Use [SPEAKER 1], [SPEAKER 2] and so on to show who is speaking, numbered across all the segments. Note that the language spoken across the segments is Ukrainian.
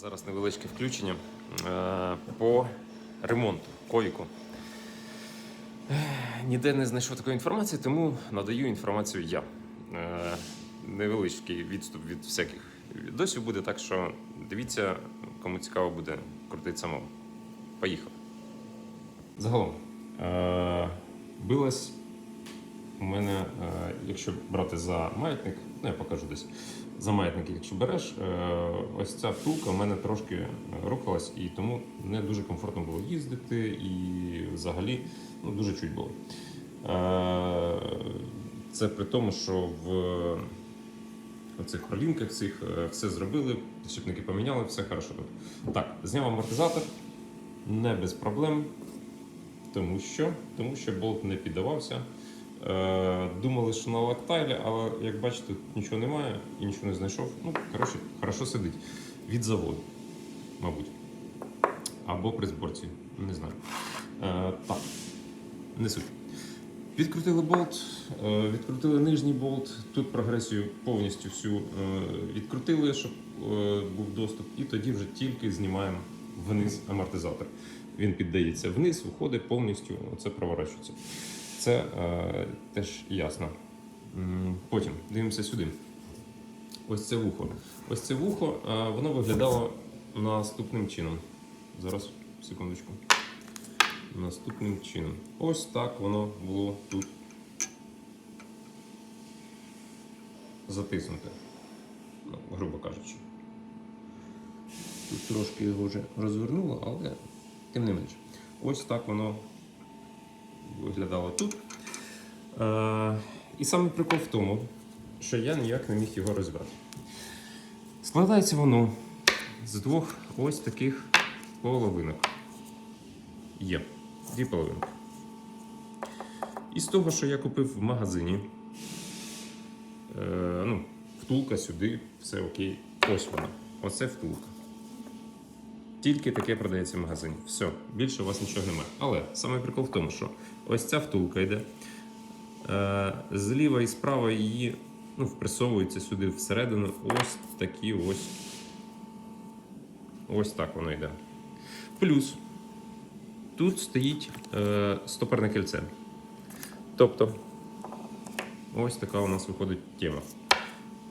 [SPEAKER 1] Зараз невеличке включення е, по ремонту ковіку. Ніде не знайшов такої інформації, тому надаю інформацію я. Е, Невеличкий відступ від всяких відосів буде, так що дивіться, кому цікаво буде крутити самому. Поїхали. Загалом, е, билась у мене, якщо брати за маятник, я покажу десь. За маятник, якщо береш, е, ось ця втулка у мене трошки рухалась, і тому не дуже комфортно було їздити, і взагалі ну, дуже чуть було. Е, Це при тому, що в цих пролінках е, все зробили, підшипники поміняли, все хорошо тут. Так, зняв амортизатор, не без проблем, тому що, тому що болт не піддавався. Е, Думали, що на лактайлі, але як бачите, нічого немає і нічого не знайшов. Ну, коротше, хорошо сидить. Від заводу, мабуть. Або при зборці, не знаю. Е, так, не суть. Відкрутили болт, е, відкрутили нижній болт. Тут прогресію повністю всю відкрутили, щоб був доступ, і тоді вже тільки знімаємо вниз амортизатор. Він піддається вниз, виходить повністю, це проворачується. Це е, теж ясно. Потім дивимося сюди. Ось це вухо. Ось це вухо, е, воно виглядало наступним чином. Зараз, секундочку. Наступним чином. Ось так воно було тут затиснуте. Ну, грубо кажучи. Тут трошки його вже розвернуло, але тим не менше. Ось так воно виглядало тут. Е, і саме прикол в тому, що я ніяк не міг його розібрати. Складається воно з двох ось таких половинок. Є дві половинки. І з того, що я купив в магазині, е, ну, втулка сюди, все окей. Ось вона. Оце втулка. Тільки таке продається в магазині. Все, більше у вас нічого немає. Але саме прикол в тому, що ось ця втулка йде. Е, зліва і справа її ну, впресовується сюди всередину ось такі ось. Ось так воно йде. Плюс тут стоїть е, стоперне кільце. Тобто, ось така у нас виходить тема.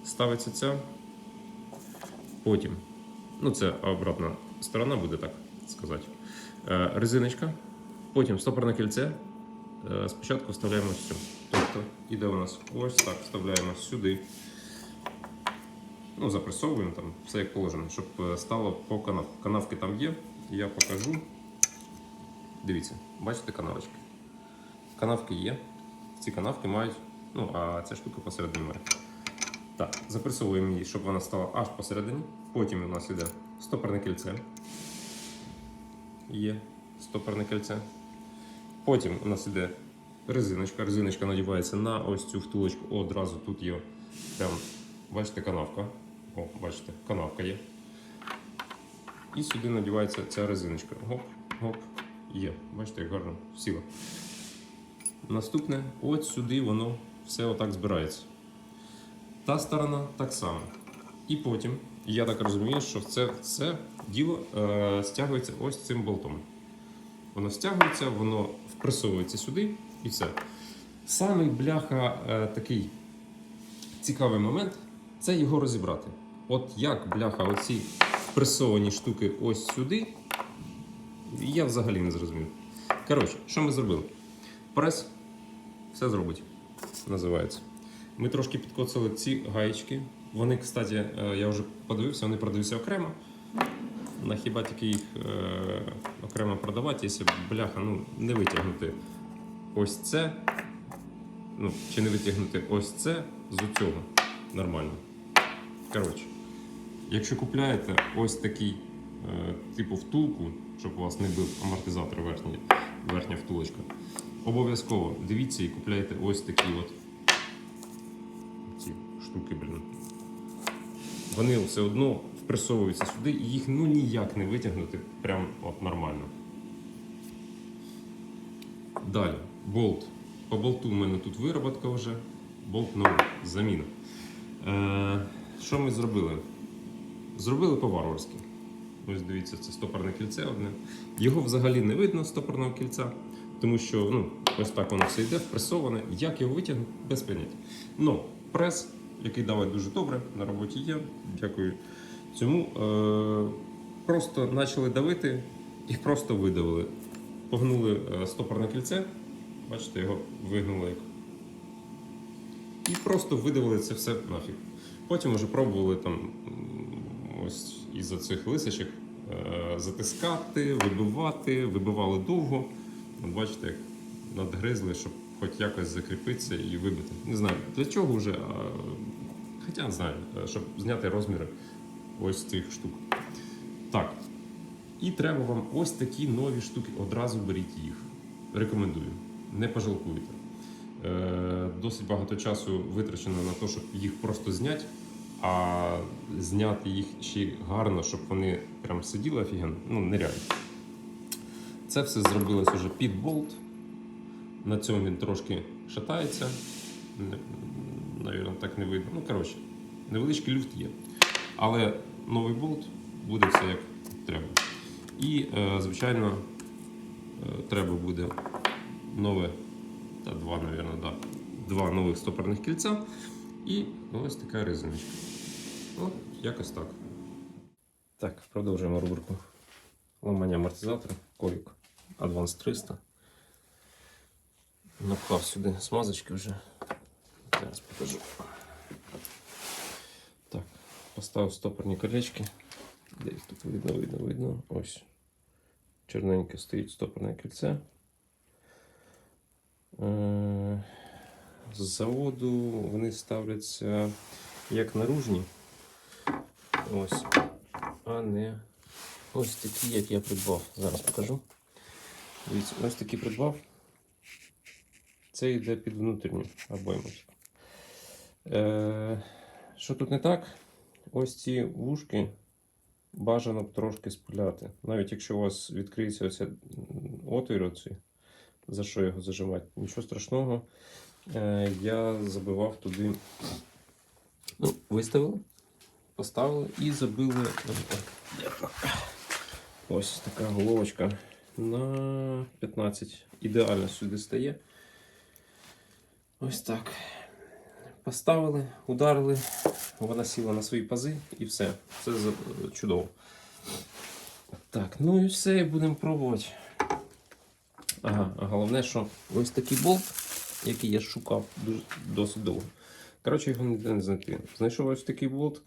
[SPEAKER 1] Ставиться ця, потім, ну це обратна сторона буде так сказати. Е, резиночка, потім стоперне кільце. Е, спочатку вставляємо сюди. Тобто іде у нас ось так, вставляємо сюди. Ну, запресовуємо там, все як положено, щоб е, стало по канавці. Канавки там є, я покажу. Дивіться, бачите канавочки? Канавки є. Ці канавки мають, ну, а ця штука посередині має. Так, запресовуємо її, щоб вона стала аж посередині. Потім у нас йде стоперне кільце. Є стоперне кільце. Потім у нас йде резиночка. Резиночка надівається на ось цю втулочку. Одразу тут є прям, бачите, канавка. О, бачите, канавка є. І сюди надівається ця резиночка. Гоп, гоп, є. Бачите, як гарно сіла. Наступне, от сюди воно все отак збирається. Та сторона так само. І потім, я так розумію, що це все діло е, стягується ось цим болтом. Воно стягується, воно впресовується сюди і все. Самий бляха е, такий цікавий момент це його розібрати. От як бляха, оці впресовані штуки ось сюди, я взагалі не зрозумів. Коротше, що ми зробили? Прес все зробить, називається. Ми трошки підкоцали ці гаєчки. Вони, кстати, е, я вже подивився, вони продаються окремо. На хіба тільки їх е, окремо продавати, якщо бляха ну, не витягнути ось це. Ну, чи не витягнути ось це з цього нормально. Коротше, якщо купляєте ось такий е, типу втулку, щоб у вас не був амортизатор верхній, верхня втулочка, обов'язково дивіться і купляйте ось такі от ці штуки, блін. Вони все одно впресовуються сюди і їх ну ніяк не витягнути прям от нормально. Далі, болт. По болту в мене тут вироботка вже. Болт новий, заміна. Е, що ми зробили? Зробили по-варварськи. Ось дивіться, це стопорне кільце одне. Його взагалі не видно стопорного кільця, тому що ну, ось так воно все йде, впресоване. Як його витягнути, без поняття. Ну, прес, який давить дуже добре, на роботі є. Дякую цьому. Е- просто почали давити і просто видавили. Погнули е, стопорне кільце, бачите, його вигнули. І просто видавили це все нафіг. Потім вже пробували там ось із-за цих лисичок е, затискати, вибивати, вибивали довго. От бачите, як надгризли, щоб хоч якось закріпитися і вибити. Не знаю для чого вже, хоча не знаю, е, щоб зняти розміри ось цих штук. Так. І треба вам ось такі нові штуки. Одразу беріть їх. Рекомендую. Не пожалкуєте. Е, досить багато часу витрачено на те, щоб їх просто зняти, а зняти їх ще гарно, щоб вони прям сиділи офігенно, ну нереально. Це все зробилось уже під болт. На цьому він трошки шатається. Навірно, так не видно. Ну, коротше, невеличкий люфт є. Але новий болт буде все як треба. І, е, звичайно, е, треба буде нове, та два, напевно, да, два нових стопорних кільця. І ось така резиночка. От, якось так. Так, продовжуємо рубрику ламання амортизатора, ковік Advance 300. Напхав сюди смазочки вже. Зараз покажу. Поставив стопорні колечки. Десь тут видно, видно, видно. Ось. Чорненьке стоїть стопорне кільце. Е, З заводу вони ставляться як наружні. Ось. А не ось такі, як я придбав. Зараз покажу. Дивіться, ось такі придбав. Це йде під внутрішню обойму. Е, що тут не так? Ось ці вушки бажано б трошки спиляти. Навіть якщо у вас відкриється оця отвір, оцей, за що його зажимати, нічого страшного. Е, я забивав туди. Ну, виставили, поставили і забили. Ось така головочка на 15. Ідеально сюди стає. Ось так. Поставили, ударили, вона сіла на свої пази і все. Це чудово. Так, ну і все, і будемо пробувати. Ага, головне, що ось такий болт, який я шукав дуже, досить довго. Коротше, його ніде не знайти. Знайшов ось такий болт.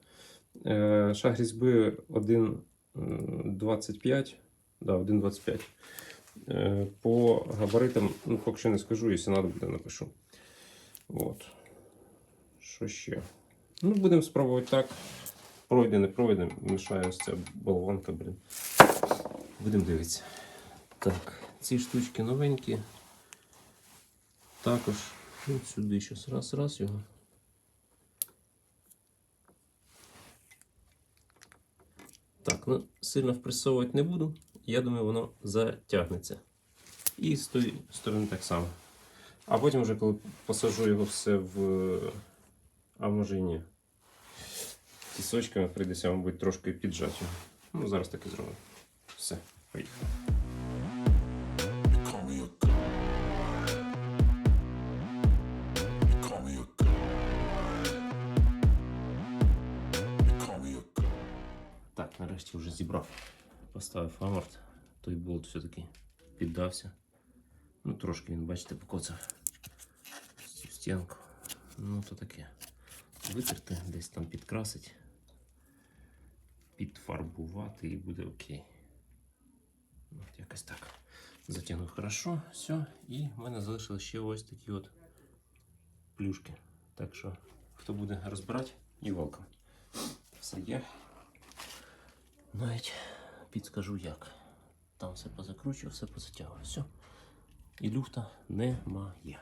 [SPEAKER 1] Е, шаг різьби 1,25. Да, 1,25. Е, по габаритам, ну, поки що не скажу, якщо треба буде, напишу. От. Що ще? Ну, будемо спробувати так. Пройде, не пройде, мішає ось ця болванка, блін. Будемо дивитися. Так, ці штучки новенькі. Також ну, сюди щось раз, раз його. Так, ну сильно впресовувати не буду. Я думаю, воно затягнеться. І з тої сторони так само. А потім вже коли посажу його все в. А може і ні. Тісочками прийдеться, мабуть, трошки піджати його. Ну, зараз так і зробимо. Все, поїхали.
[SPEAKER 2] Call me a god. Call me a god. Call me a god.
[SPEAKER 1] Так, нарешті вже зібрав. Поставив аморт. Той болт все-таки піддався. Ну, трошки він, бачите, покоцав цю стінку. Ну, то таке. Витерти, десь там підкрасить, підфарбувати і буде окей. От якось так. Затягнув хорошо, все. І в мене залишилось ще ось такі от плюшки. Так що, хто буде розбирати, і welcome. Все є. Навіть підскажу як. Там все позакручую, все позатягую. Все. І люфта немає.